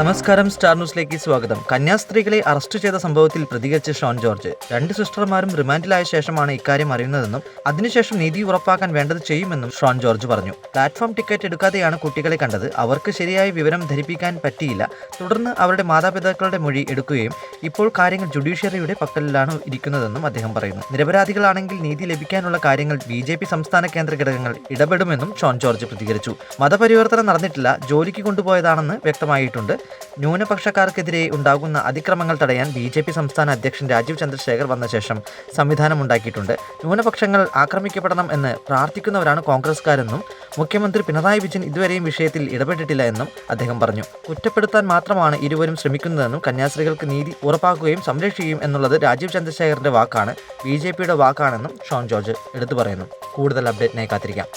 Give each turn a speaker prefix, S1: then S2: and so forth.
S1: നമസ്കാരം സ്റ്റാർ ന്യൂസിലേക്ക് സ്വാഗതം. കന്യാസ്ത്രീകളെ അറസ്റ്റ് ചെയ്ത സംഭവത്തിൽ പ്രതികരിച്ച് ഷോൺ ജോർജ്. രണ്ട് സിസ്റ്റർമാരും റിമാൻഡിലായ ശേഷമാണ് ഇക്കാര്യം അറിയുന്നതെന്നും അതിനുശേഷം നീതി ഉറപ്പാക്കാൻ വേണ്ടത് ചെയ്യുമെന്നും ഷോൺ ജോർജ് പറഞ്ഞു. പ്ലാറ്റ്ഫോം ടിക്കറ്റ് എടുക്കാതെയാണ് കുട്ടികളെ കണ്ടത്. അവർക്ക് ശരിയായ വിവരം ധരിപ്പിക്കാൻ പറ്റിയില്ല. തുടർന്ന് അവരുടെ മാതാപിതാക്കളുടെ മൊഴി എടുക്കുകയും ഇപ്പോൾ കാര്യങ്ങൾ ജുഡീഷ്യറിയുടെ പക്കലിലാണ് ഇരിക്കുന്നതെന്നും അദ്ദേഹം പറയുന്നു. നിരപരാധികളാണെങ്കിൽ നീതി ലഭിക്കാനുള്ള കാര്യങ്ങൾ ബി സംസ്ഥാന കേന്ദ്ര ഘടകങ്ങൾ ഇടപെടുമെന്നും ഷോൺ ജോർജ് പ്രതികരിച്ചു. മതപരിവർത്തനം നടന്നിട്ടില്ല. ജോലിക്ക് കൊണ്ടുപോയതാണെന്ന് വ്യക്തമായിട്ടുണ്ട്. ന്യൂനപക്ഷക്കാർക്കെതിരെ ഉണ്ടാകുന്ന അതിക്രമങ്ങൾ തടയാൻ ബി ജെ പി സംസ്ഥാന അധ്യക്ഷൻ രാജീവ് ചന്ദ്രശേഖർ വന്ന ശേഷം സംവിധാനമുണ്ടാക്കിയിട്ടുണ്ട് ന്യൂനപക്ഷങ്ങൾ ആക്രമിക്കപ്പെടണം എന്ന് പ്രാർത്ഥിക്കുന്നവരാണ് കോൺഗ്രസ്കാരെന്നും മുഖ്യമന്ത്രി പിണറായി വിജയൻ ഇതുവരെയും വിഷയത്തിൽ ഇടപെട്ടിട്ടില്ല എന്നും അദ്ദേഹം പറഞ്ഞു. കുറ്റപ്പെടുത്താൻ മാത്രമാണ് ഇരുവരും ശ്രമിക്കുന്നതെന്നും കന്യാസ്ത്രീകൾക്ക് നീതി ഉറപ്പാക്കുകയും സംരക്ഷിക്കുകയും എന്നുള്ളത് രാജീവ് ചന്ദ്രശേഖറിന്റെ വാക്കാണ് ബി ജെ പിയുടെ വാക്കാണെന്നും ഷോൺ ജോർജ് എടുത്തു പറയുന്നു. കൂടുതൽ അപ്ഡേറ്റിനായി കാത്തിരിക്കാം.